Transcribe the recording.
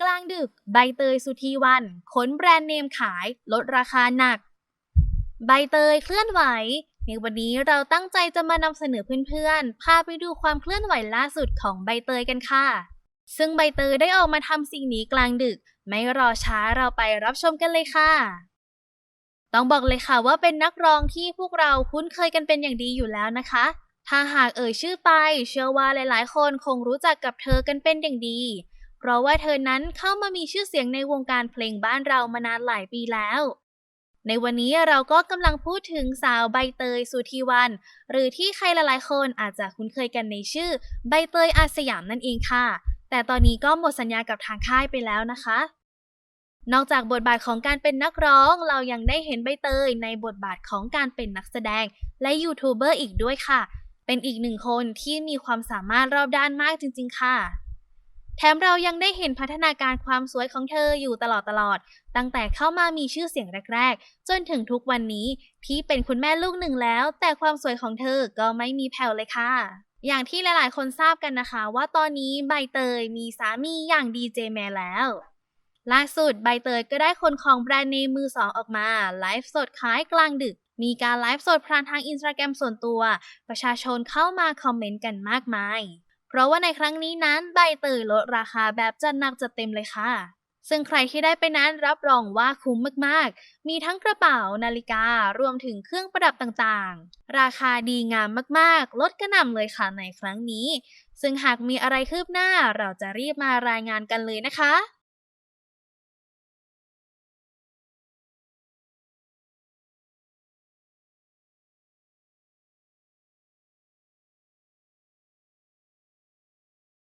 กลางดึก ใบเตยสุธีวันขนแบรนด์เนมขายลดราคาหนัก ใบเตยเคลื่อนไหว ในวันนี้เราตั้งใจจะมานำเสนอเพื่อนๆ พาไปดูความเคลื่อนไหวล่าสุดของใบเตยกันค่ะ ซึ่งใบเตยได้ออกมาทำสิ่งนี้กลางดึก ไม่รอช้าเราไปรับชมกันเลยค่ะต้องบอกเลยค่ะว่าเป็นนักร้องที่พวกเราคุ้นเคยกันเป็นอย่างดีอยู่แล้วนะคะ ถ้าหากเอ่ยชื่อไป เชื่อว่าหลายๆ คนคงรู้จักกับเธอกันเป็นอย่างดี เพราะว่าเธอนั้นเข้ามามีชื่อเสียงในวงการเพลงบ้านเรามานานหลายปีแล้ว ในวันนี้เราก็กำลังพูดถึงสาวใบเตยสุธีวัน หรือที่ใครหลายๆคนอาจจะคุ้นเคยกันในชื่อ ใบเตยอาสยามนั่นเองค่ะ แต่ตอนนี้ก็หมดสัญญากับทางค่ายไปแล้วนะคะนอกจากบทบาทของการเป็นนักร้อง เรายังได้เห็นใบเตยในบทบาทของการเป็นนักแสดง และยูทูบเบอร์อีกด้วยค่ะ เป็นอีกหนึ่งคนที่มีความสามารถรอบด้านมากจริง ๆ ค่ะ แถมเรายังได้เห็นพัฒนาการความสวยของเธออยู่ตลอดตลอด ตั้งแต่เข้ามามีชื่อเสียงแรกๆ จนถึงทุกวันนี้ที่เป็นคุณแม่ลูกหนึ่งแล้ว แต่ความสวยของเธอก็ไม่มีแผ่วเลยค่ะ อย่างที่หลายๆ คนทราบกันนะคะ ว่าตอนนี้ใบเตยมีสามีอย่างดีเจแมนแล้วล่าสุดใบเตยก็ได้คนของแบรนด์เนมมือสองออกมาไลฟ์สดขายกลางดึก มีการไลฟ์สดผ่านทางอินสตาแกรมส่วนตัว ประชาชนเข้ามาคอมเมนต์กันมากมาย เพราะว่าในครั้งนี้นั้นใบเตยลดราคาแบบจัดหนักจัดเต็มเลยค่ะ ซึ่งใครที่ได้ไปนั้นรับรองว่าคุ้มมากๆ มีทั้งกระเป๋านาฬิการวมถึงเครื่องประดับต่างๆ ราคาดีงามมากๆ ลดกระหน่ำเลยค่ะในครั้งนี้ ซึ่งหากมีอะไรคืบหน้าเราจะรีบมารายงานกันเลยนะคะ